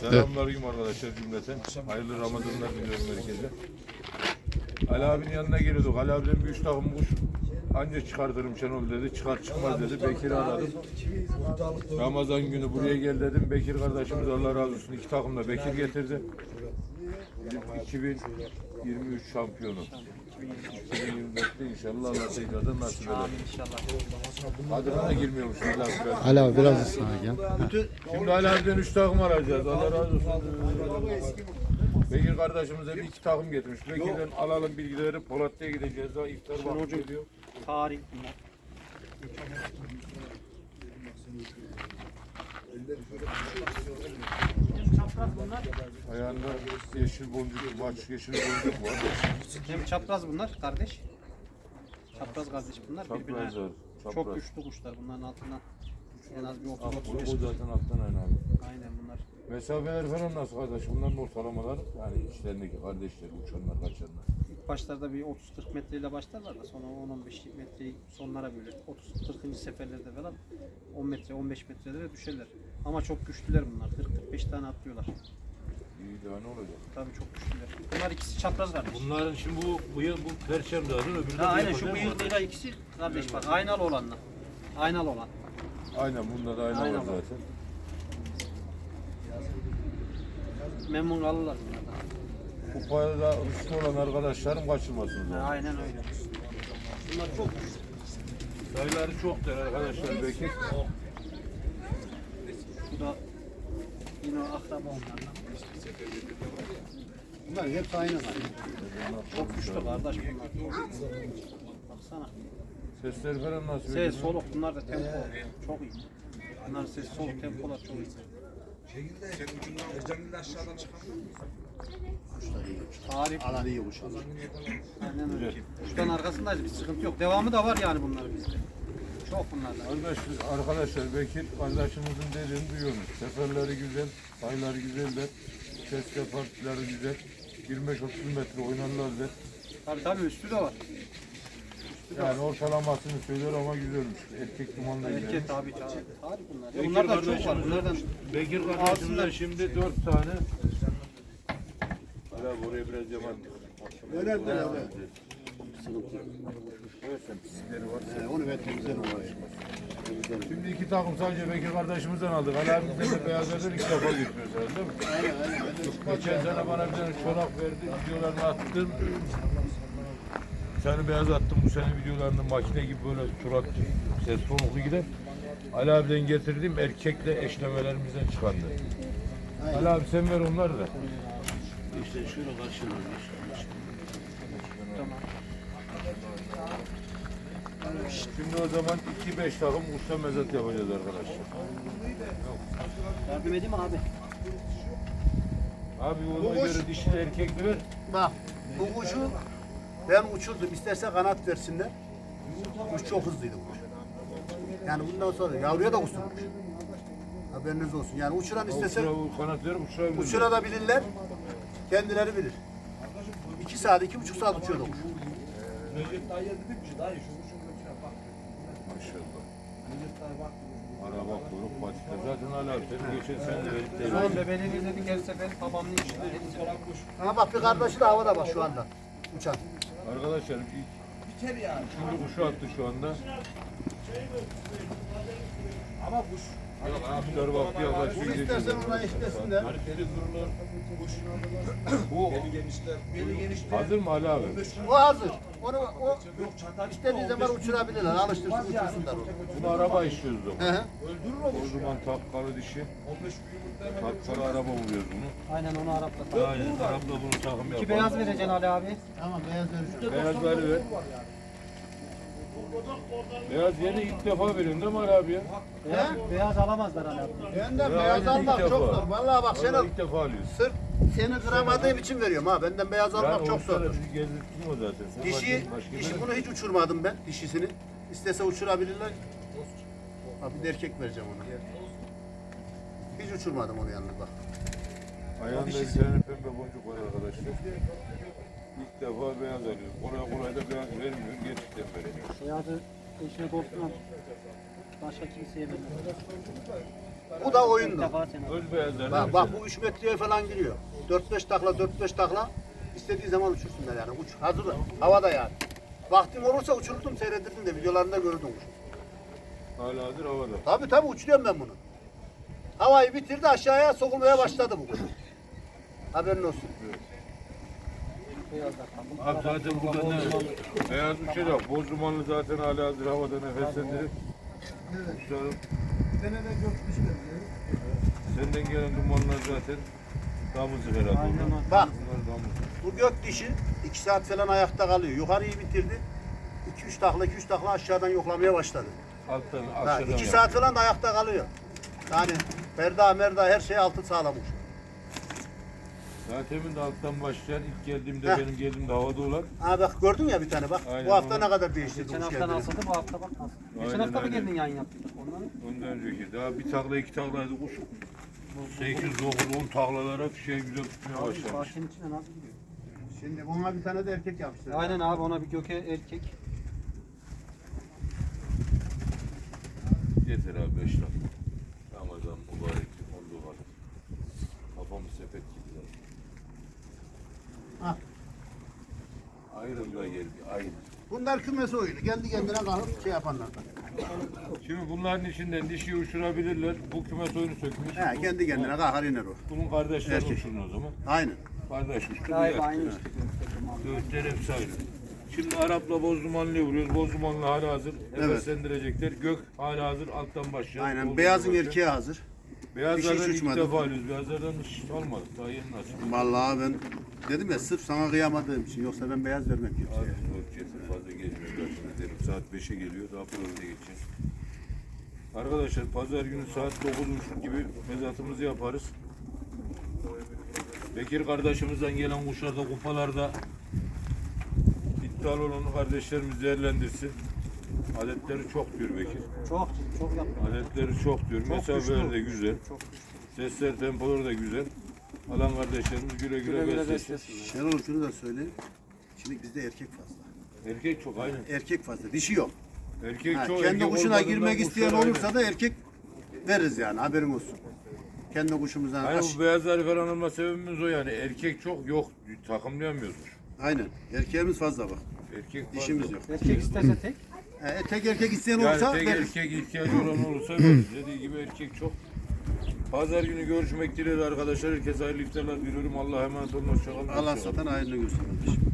Selamünaleyküm arkadaşlar cümleten. Hayırlı Ramazanlar diliyorum herkese. Ali abinin yanına geliyorduk. Ali abiden bir üç takım kuş anca çıkartırım Şenol dedi. Çıkar çıkmaz dedi. Bekir'i aradım. Ramazan günü buraya gel dedim. Bekir kardeşimiz Allah razı olsun. iki takım da Bekir getirdi. Bizim 2023 şampiyonu. 2024'te inşallah Allah tekrardan nasip eder. İnşallah. Adına da girmiyormuş Ali abi. biraz. Israr gel. Şimdi Ali abiden üç takım alacağız. Allah razı olsun. Bekir kardeşimize bir iki takım getirmiş. Bekir'den alalım bilgileri. Polatlı'ya gideceğiz. Daha iftar vakti geliyor. Tarih bunlar. Çapraz bunlar. Ayağında yeşil boncuk, baş yeşil boncuk var. Hem çapraz bunlar kardeş. Çapraz kardeş bunlar. Birbirine Çaprazlar. çok Çapraz. güçlü kuşlar. Bunların altından en az bir 30 Ama 35 bu zaten alttan aynı abi. Aynen bunlar. Mesafeler falan nasıl kardeş? Bunların ortalamalar yani içlerindeki kardeşler, uçanlar, kaçanlar. İlk başlarda bir 30-40 metreyle başlarlar da sonra 10-15 metreyi sonlara böyle 30-40. seferlerde falan 10 metre 15 metrelere düşerler. Ama çok güçlüler bunlar. 40-45 tane atlıyorlar. İyi daha ne olacak? Tabii çok güçlüler. Bunlar ikisi çapraz kardeş. Bunların şimdi bu bıyık bu perçem zaten öbürü de Ha, aynen bıyık şu bıyıklıyla ikisi kardeş bak aynalı olanla. Aynalı olan. Aynen bunda da aynı Aynen var var. zaten. Memnun kalırlar bunlardan. Bu payda hırslı olan arkadaşlarım kaçırmasın. Ha, zaten. aynen öyle. Bunlar çok güçlü. Sayıları çok der arkadaşlar Bekir. Bu da onlarla. Bunlar hep aynı var. Çok güçlü kardeş bunlar. Baksana. Sesleri falan nasıl? Ses, soluk bunlar da tempo çok iyi. Bunların ses, soluk, tempolar çok iyi. Tarih. Alan iyi kuş alır. Aynen öyle. Kuşların arkasındayız bir sıkıntı yok. Devamı da var yani bunların bizde. Çok bunlardan. Arkadaş, arkadaşlar Bekir kardeşimizin dediğini duyuyormuş. Seferleri güzel, sayıları güzeller. Ses partileri güzel. 25-30 metre oynarlar der. Tabii tabii üstü de var. Yani ortalamasını söylüyor ama güzelmiş. Erkek dumanla güzelmiş. Erkek tabii tabii. Tarih bunlar. Ya Bekir bunlardan çok var. Bunlardan Bekir kardeşimizden şimdi 4 tane. Hala buraya biraz yaman. Öyle öyle. Evet pislikleri var. Ee, onu. Şimdi iki takım sadece Bekir kardeşimizden aldık. Ali abimizden de beyazlardan ilk defa getiriyoruz herhalde değil mi? Aynen aynen. Geçen sene bana bir tane çorak verdi, videolarını attım. Tane beyaz attım, bu sene videolarını makine gibi böyle surat, ses soluklu gider. Ali abiden getirdim, erkekle eşlemelerimizden çıkardı. Ali abi sen ver onları da. İşte şöyle karşılıyoruz. tamam. Şimdi o zaman 2-5 takım usta mezat yapacağız arkadaşlar. Yardım edeyim mi abi? Abi ona göre dişli erkekli ver. Bak bu kuşu ben uçurdum. İsterse kanat versinler. Kuş çok hızlıydı kuş. Yani bundan sonra yavruya da uçsun kuş. Haberiniz olsun. Yani uçuran istese Uçura, bu kanat ver, uçurabilir. uçurabilirler. Kendileri bilir. İki saat, iki buçuk saat uçuyordu kuş. Maşallah. Araba kuyruk patikler. Zaten abi senin geçen sene de verip de Şu an bebeğini dedik her sefer babamın içinde. Ama bak bir kardeşi de havada bak şu anda. Uçan. Arkadaşlar ilk Şimdi kuşu attı şu anda. Ama kuş. İftar vakti yaklaşıyor. Bunu istersen ona eşlesinler. Bu hazır mı Ali abi? O hazır. Onu o istediği zaman uçurabilirler. Alıştırsın uçursunlar onu. Bunu araba işliyoruz o Hı. O zaman takkalı dişi. Takkalı araba buluyoruz bunu. Aynen onu Arap'ta. Aynen. Arapla bunu takım İki yapalım. beyaz vereceksin Ali abi. Tamam beyaz vereceğim. Beyazları ver. Beyaz yeni ilk defa veriyorsun değil mi Ali abi ya? Beyaz, beyaz alamazlar Ali abi. Benden Ya, beyaz almak çok zor. Vallahi bak Vallahi seni ilk defa alıyorsun. sırf seni kıramadığım için veriyorum ha. Benden beyaz almak Yani çok zor. bizi gezdirttin o zaten. Sen Dişi, başka- başka dişi bir- bunu hiç uçurmadım ben dişisini. İstese uçurabilirler. Ha bir de erkek vereceğim ona. Hiç uçurmadım onu yanına bak. Ayağında bir tane pembe boncuk var arkadaşlar. İlk defa beyaz alıyoruz. Kolay kolay da beyaz vermiyor. Gerçekten vermiyor. Beyazı eşine dostuna başka kimseye vermez. Bu da oyunda. Öz beyazlar. Bak, bak bu 3 metreye falan giriyor. 4-5 takla 4-5 takla istediği zaman uçursunlar yani. Uç, hazır havada yani. Vaktim olursa uçururdum seyredirdim de videolarında görürdüm kuşu. Haladır havada. Tabi tabi uçuruyorum ben bunu. Havayı bitirdi aşağıya sokulmaya başladı bu kuş. Haberin olsun. Abi zaten burada ne? Beyaz uçacak. Boz dumanlı zaten hala hazır havada nefeslendirip. Kuşların senden gelen dumanlar zaten damızlık herhalde. Aynen onlar. Bak Bunlar damızlık. bu gök dişi 2 saat falan ayakta kalıyor. Yukarıyı bitirdi. 2-3 takla 2-3 takla aşağıdan yoklamaya başladı. Alttan Ha, aşağıdan 2 yap. saat falan da ayakta kalıyor. Yani Ferda merda her şey altı sağlamış. Zaten de alttan başlayan ilk geldiğimde Heh. benim geldiğimde havada olan Ha bak gördün ya bir tane bak. Aynen, bu hafta ne kadar değişti Geçen hafta nasıldı bu hafta bak nasıl. Geçen Aynen, hafta mı aynen. geldin yan yaptık ondan? ondan önceki. Daha bir takla iki taklaydı kuş. 8, 9, 10 taklalara şey güzel tutmaya başlamış. Bahçenin içine nasıl gidiyor? Şimdi buna bir tane de erkek yapmışlar. Aynen abi ona bir göke erkek. Yeter abi 5 dakika. Ramazan mübarek olduğu var. Kafamı sepet gibi zaten. Ayrıl da geldi ayrıl. Bunlar kümesi oyunu. Kendi kendine kalıp şey yapanlar. Şimdi bunların içinden dişi uçurabilirler. Bu kümes oyunu sökmüş. He, kendi kendine kalkar iner o. Bunun kardeşleri Erkek. uçurun o zaman. Aynen. Kardeş uçtu. bu Galiba işte. hepsi ayrı. Şimdi Arap'la bozdumanlı vuruyoruz. Bozdumanlı hala hazır. Evet. Nefeslendirecekler. Gök hala hazır. Alttan başlıyor. Aynen. Beyazın erkeği hazır. Beyazlardan Dişi hiç ilk uçmadı. defa alıyoruz. Beyazlardan hiç almadık. Daha yeni nasip. Vallahi ben dedim ya sırf sana kıyamadığım için yoksa ben beyaz vermem Abi kimseye. Örçesi fazla gezmiyor zaten derim. Saat 5'e geliyor. Daha programda geçeceğiz. Arkadaşlar pazar günü saat 9.30 gibi mezatımızı yaparız. Bekir kardeşimizden gelen kuşlarda, kupalarda iddialı olan kardeşlerimiz değerlendirsin. Adetleri çok diyor Bekir. Çok çok yapıyor. Adetleri çok diyor. Mesafeler güçlü. de güzel. Çok güçlü. Sesler, tempoları da güzel. Alan kardeşlerimiz güle güle, Güle güle beslesin. Şenol şunu da söyleyeyim. Şimdi bizde erkek fazla. Erkek çok aynen. Erkek fazla. Dişi yok. Erkek Ha, çok. kendi erkek kuşuna girmek isteyen olursa aynen. da erkek veririz yani haberin olsun. Kendi kuşumuzdan Aynen aş- bu beyazları falan alma sebebimiz o yani. Erkek çok yok. Takımlayamıyoruz. Aynen. Erkeğimiz fazla bak. Erkek fazla. Dişimiz yok. Erkek isterse tek. E, tek erkek isteyen Yani olursa tek veririz. erkek ihtiyacı olan olursa veririz. Dediği gibi erkek çok. Pazar günü görüşmek dileğiyle arkadaşlar. Herkese hayırlı iftarlar diliyorum. Allah'a emanet olun. Hoşçakalın. Allah Hoşça kalın. satan ayrını kardeşim.